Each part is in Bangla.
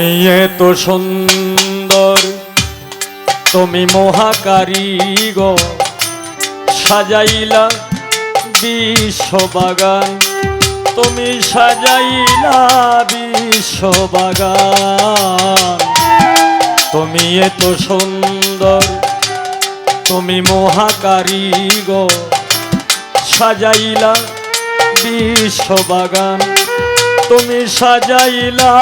তুমি এত সুন্দর, তুমি মহাকারিগর সাজাইলা বিশ্ববাগান, তুমি সাজাইলা বিশ্ববাগান। তুমি এত সুন্দর, তুমি মহাকারিগর সাজাইলা বিশ্ববাগান। তুমি সাজাইলা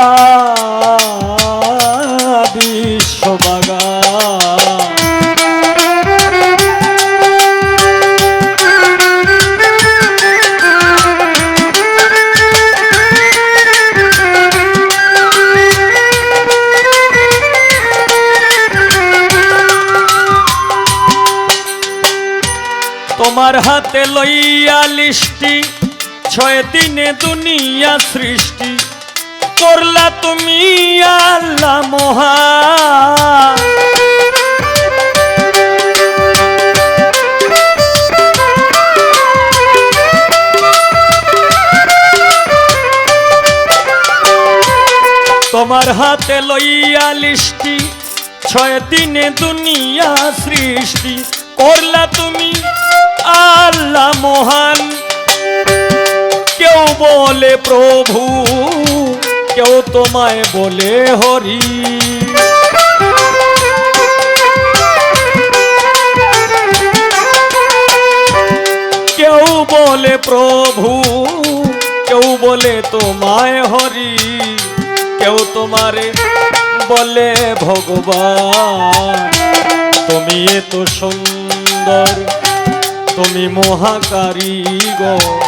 তোমার হাতে লইয়া লিষ্টি ছয় দিনে দুনিয়া সৃষ্টি করলা তুমি আল্লাহ মহা। তোমার হাতে লইয়া লিষ্টি, ছয় দিনে দুনিয়া সৃষ্টি করলা তুমি আল্লাহ মহান। কেউ বলে প্রভু, কেউ তোমায় বলে হরি। কেউ বলে প্রভু, কেউ বলে তোমায় হরি। কেউ তোমারে বলে ভগবান, তুমি এত সুন্দর, তুমি মহাকারিগর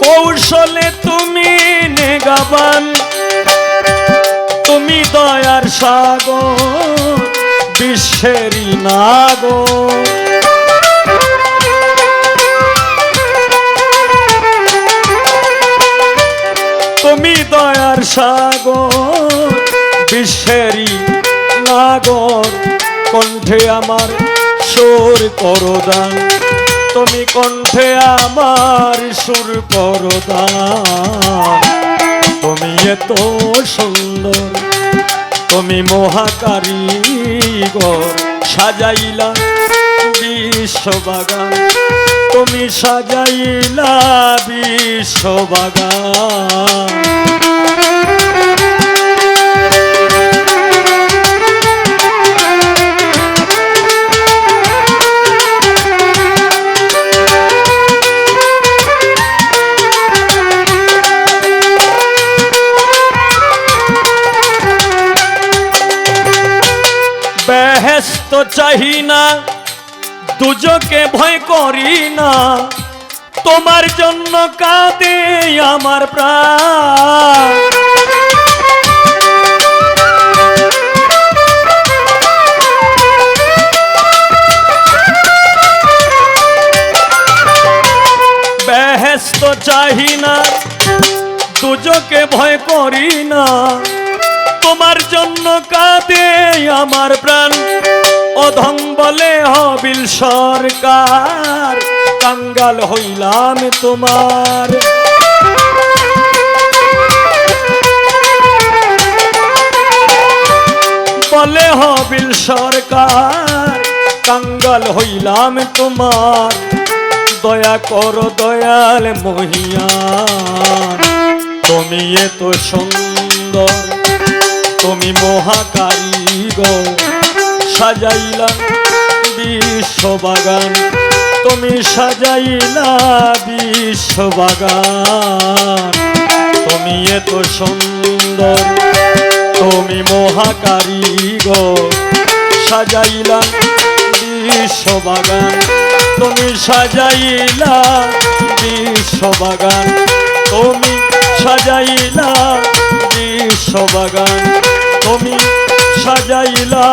কৌশলে তুমি নেগাবান। তুমি দয়ার সাগর, বিশ্বেরই নাগর। তুমি দয়ার সাগর, বিশ্বেরই নাগর। কণ্ঠে আমার সুর করদান তুমি কণ্ঠে আমার সুর করদান তুমি এত সুন্দর, তুমি মহাকারিগর সাজাইলা বিশ্ববাগান। তুমি সাজাইলা বিশ্ববাগান। চাহি না দুজকে ভয় করি না তোমার জন্য কাঁদে আমার প্রাণ। বেহেস্ত চাহি না দুজকে ভয় করি না তোমার জন্য কাঁদে আমার প্রাণ। অধম বলে হবিল সরকার, কাঙ্গাল হইলাম তোমার। বলে হবিল সরকার, কাঙ্গাল হইলাম তোমার। দয়া করো দয়াল মহিয়ান তুমি এত সুন্দর, তুমি মহাকারিগর। সাজাইলা বিশ্ববাগান। তুমি সাজাইলা বিশ্ববাগান। তুমি এত সুন্দর, তুমি মহাকারিগর সাজাইলা বিশ্ববাগান। তুমি সাজাইলা বিশ্ববাগান। তুমি সাজাইলা বিশ্ববাগান। সাজাইলা।